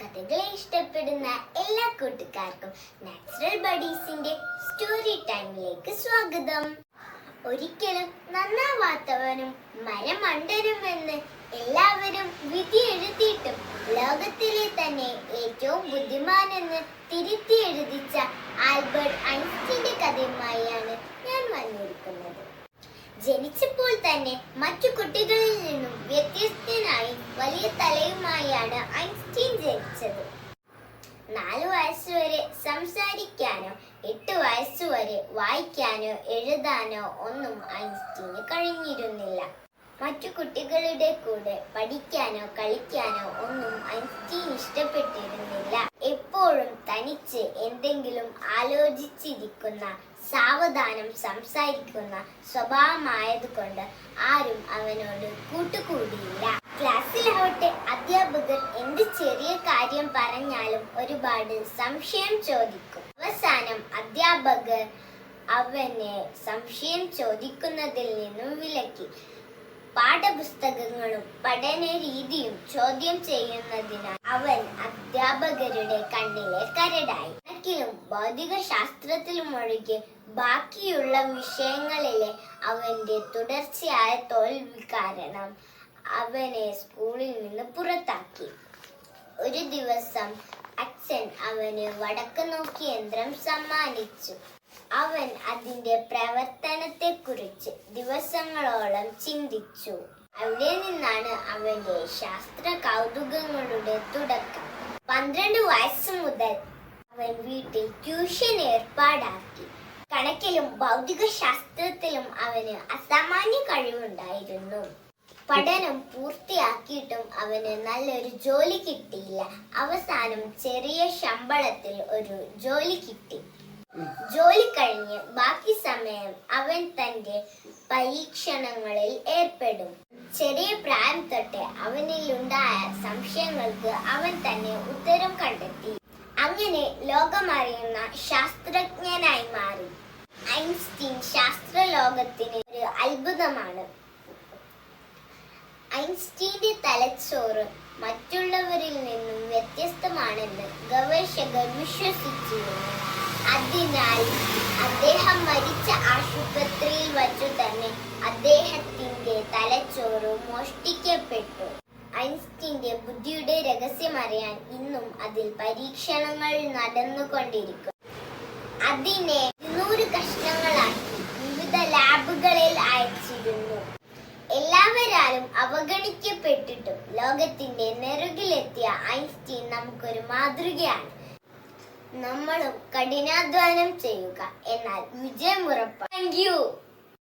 കഥകളെ ഇഷ്ടപ്പെടുന്ന എല്ലാ കൂട്ടുകാർക്കും നാച്ചുറൽ ബഡീസിന്റെ സ്റ്റോറി ടൈമിലേക്ക് സ്വാഗതം. ഒരിക്കലും നന്നാവാത്തവനും മരമണ്ടനുമെന്ന് എല്ലാവരും വിധി എഴുതിയിട്ടും ലോകത്തിലെ തന്നെ ഏറ്റവും ബുദ്ധിമാനെന്ന് തിരുത്തി എഴുതിച്ച ആൽബർട്ട് ഐൻസ്റ്റീന്റെ കഥയുമായാണ് ഞാൻ വന്നിരിക്കുന്നത്. ജനിച്ചപ്പോൾ തന്നെ മറ്റു കുട്ടികളിൽ നിന്നും വ്യത്യസ്തനായി വലിയ തലയുമായാണ് ഐൻസ്റ്റീൻ ജനിച്ചത് നാലു വയസ്സുവരെ സംസാരിക്കാനോ എട്ട് വയസ്സുവരെ വായിക്കാനോ എഴുതാനോ ഒന്നും ഐൻസ്റ്റീന് കഴിഞ്ഞിരുന്നില്ല. മറ്റു കുട്ടികളുടെ കൂടെ പഠിക്കാനോ കളിക്കാനോ ഒന്നും ഐൻസ്റ്റീൻ ഇഷ്ടപ്പെട്ടിരുന്നില്ല. എപ്പോഴും തനിച്ച് എന്തെങ്കിലും ആലോചിച്ചിരിക്കുന്ന സാവധാനം സംസാരിക്കുന്ന സ്വഭാവമായതുകൊണ്ട് ആരും അവനോട് കൂട്ടുകൂടിയില്ല. ക്ലാസ്സിലാവട്ടെ അധ്യാപകർ എന്ത് ചെറിയ കാര്യം പറഞ്ഞാലും ഒരുപാട് സംശയം ചോദിക്കും. അവസാനം അധ്യാപകർ അവനെ സംശയം ചോദിക്കുന്നതിൽ നിന്നും വിലക്കി. പാഠപുസ്തകങ്ങളും പഠന രീതിയും ചോദ്യം ചെയ്യുന്നതിനാൽ അവൻ അധ്യാപകരുടെ കണ്ണിലെ കരടായി. കണക്കിലും ഭൗതിക ശാസ്ത്രത്തിലും ഒഴികെ ബാക്കിയുള്ള വിഷയങ്ങളിലെ അവന്റെ തുടർച്ചയായ തോൽവി കാരണം അവനെ സ്കൂളിൽ നിന്ന് പുറത്താക്കി. ഒരു ദിവസം അച്ഛൻ അവന് വടക്ക് നോക്കി യന്ത്രം സമ്മാനിച്ചു. അവൻ അതിന്റെ പ്രവർത്തനത്തെക്കുറിച്ച് ദിവസങ്ങളോളം ചിന്തിച്ചു. അവിടെ നിന്നാണ് അവന്റെ ശാസ്ത്ര കൗതുകങ്ങളുടെ തുടക്കം. പന്ത്രണ്ട് വയസ്സ് മുതൽ അവൻ വീട്ടിൽ ട്യൂഷൻ ഏർപ്പാടാക്കി. കണക്കിലും ഭൗതിക ശാസ്ത്രത്തിലും അവന് അസാമാന്യ കഴിവുണ്ടായിരുന്നു. പഠനം പൂർത്തിയാക്കിയിട്ടും അവന് നല്ലൊരു ജോലി കിട്ടിയില്ല. അവസാനം ചെറിയ ശമ്പളത്തിൽ ഒരു ജോലി കിട്ടി. ജോലി കഴിഞ്ഞ് ബാക്കി സമയം അവൻ തന്റെ പരീക്ഷണങ്ങളിൽ ഏർപ്പെടും. ചെറിയ പ്രായം തൊട്ട് അവനിലുണ്ടായ സംശയങ്ങൾക്ക് അവൻ തന്നെ ഉത്തരം കണ്ടെത്തി. അങ്ങനെ ലോകമറിയുന്ന ശാസ്ത്രജ്ഞനായി മാറി. ഐൻസ്റ്റീൻ ശാസ്ത്ര ലോകത്തിന് ഒരു അത്ഭുതമാണ്. ഐൻസ്റ്റീന്റെ തലച്ചോറ് മറ്റുള്ളവരിൽ നിന്നും വ്യത്യസ്തമാണെന്ന് ഗവേഷകർ വിശ്വസിച്ചിരുന്നു. അതിനാൽ അദ്ദേഹം മരിച്ച ആശുപത്രിയിൽ വച്ചു തന്നെ അദ്ദേഹത്തിന്റെ തലച്ചോറ് മോഷ്ടിക്കപ്പെട്ടു. ഐൻസ്റ്റീന്റെ ബുദ്ധിയുടെ രഹസ്യമറിയാൻ ഇന്നും അതിൽ പരീക്ഷണങ്ങൾ നടന്നുകൊണ്ടിരിക്കും. അതിനെ അവഗണിക്കപ്പെട്ടിട്ടും ലോകത്തിന്റെ നെറുകിലെത്തിയ ഐൻസ്റ്റീൻ നമുക്കൊരു മാതൃകയാണ്. നമ്മളും കഠിനാധ്വാനം ചെയ്യുക. എന്നാൽ വിജയം ഉറപ്പാണ് താങ്ക്